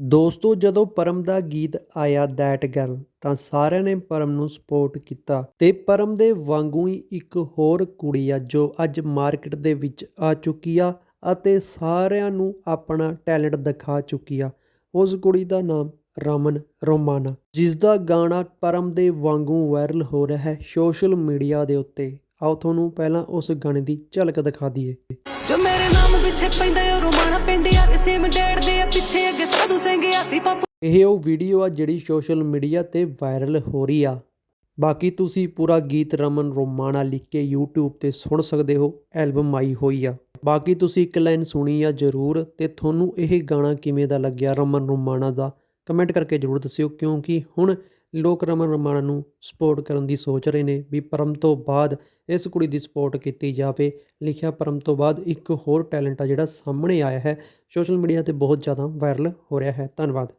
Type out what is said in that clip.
ਦੋਸਤੋ, ਜਦੋਂ ਪਰਮ ਦਾ ਗੀਤ ਆਇਆ ਦੈਟ ਗਰਲ ਤਾਂ ਸਾਰਿਆਂ ਨੇ ਪਰਮ ਨੂੰ ਸਪੋਰਟ ਕੀਤਾ ਤੇ ਪਰਮ ਦੇ ਵਾਂਗੂ ਹੀ ਇੱਕ ਹੋਰ ਕੁੜੀ ਆ ਜੋ ਅੱਜ ਮਾਰਕੀਟ ਦੇ ਵਿੱਚ ਆ ਚੁੱਕੀ ਆ ਅਤੇ ਸਾਰਿਆਂ ਨੂੰ ਆਪਣਾ ਟੈਲੈਂਟ ਦਿਖਾ ਚੁੱਕੀ ਆ। ਉਸ ਕੁੜੀ ਦਾ ਨਾਮ ਰਮਨ ਰੋਮਾਨਾ, ਜਿਸ ਦਾ ਗਾਣਾ ਪਰਮ ਦੇ ਵਾਂਗੂ ਵਾਇਰਲ ਹੋ ਰਿਹਾ ਹੈ ਸੋਸ਼ਲ ਮੀਡੀਆ ਦੇ ਉੱਤੇ। ਆਓ, ਤੁਹਾਨੂੰ ਪਹਿਲਾਂ ਉਸ ਗਾਣੇ ਦੀ ਝਲਕ ਦਿਖਾ ਦਈਏ। ਜੋ ਮੇਰੇ ਨਾਮ ਪਿੱਛੇ ਪੈਂਦਾ ਸੇਮ ਡੇੜ ਦੇ ਪਿੱਛੇ ਅੱਗੇ ਸਾਧੂ ਸਿੰਘ ਆ ਸੀ ਇਹ ਉਹ ਵੀਡੀਓ ਆ ਜਿਹੜੀ ਸੋਸ਼ਲ ਮੀਡੀਆ ਤੇ ਵਾਇਰਲ ਹੋ ਰਹੀ ਆ। ਬਾਕੀ ਤੁਸੀਂ ਪੂਰਾ ਗੀਤ ਰਮਨ ਰੋਮਾਣਾ ਲਿਖ ਕੇ YouTube ਤੇ ਸੁਣ ਸਕਦੇ ਹੋ ਐਲਬਮ ਆਈ ਹੋਈ ਆ। ਬਾਕੀ ਤੁਸੀਂ ਇੱਕ ਲਾਈਨ ਸੁਣੀ ਆ ਜ਼ਰੂਰ ਤੇ ਤੁਹਾਨੂੰ ਇਹ ਗਾਣਾ ਕਿਵੇਂ ਦਾ ਲੱਗਿਆ ਰਮਨ ਰੋਮਾਣਾ ਦਾ ਕਮੈਂਟ ਕਰਕੇ ਜ਼ਰੂਰ ਦੱਸਿਓ ਕਿਉਂਕਿ ਹੁਣ ਲੋਕ ਰਮਨ ਰੋਮਾਣਾ ਨੂੰ ਸਪੋਰਟ ਕਰਨ ਦੀ ਸੋਚ ਰਹੇ ਨੇ ਵੀ ਪਰਮ ਤੋਂ ਬਾਅਦ ਇਸ ਕੁੜੀ ਦੀ ਸਪੋਰਟ ਕੀਤੀ ਜਾਵੇ। ਲਿਖਿਆ ਪਰਮ ਤੋਂ ਬਾਅਦ ਇੱਕ ਹੋਰ ਟੈਲੈਂਟ ਆ ਜਿਹੜਾ ਸਾਹਮਣੇ ਆਇਆ ਹੈ। ਸੋਸ਼ਲ ਮੀਡੀਆ ਤੇ ਬਹੁਤ ਜ਼ਿਆਦਾ ਵਾਇਰਲ ਹੋ ਰਿਹਾ ਹੈ। ਧੰਨਵਾਦ।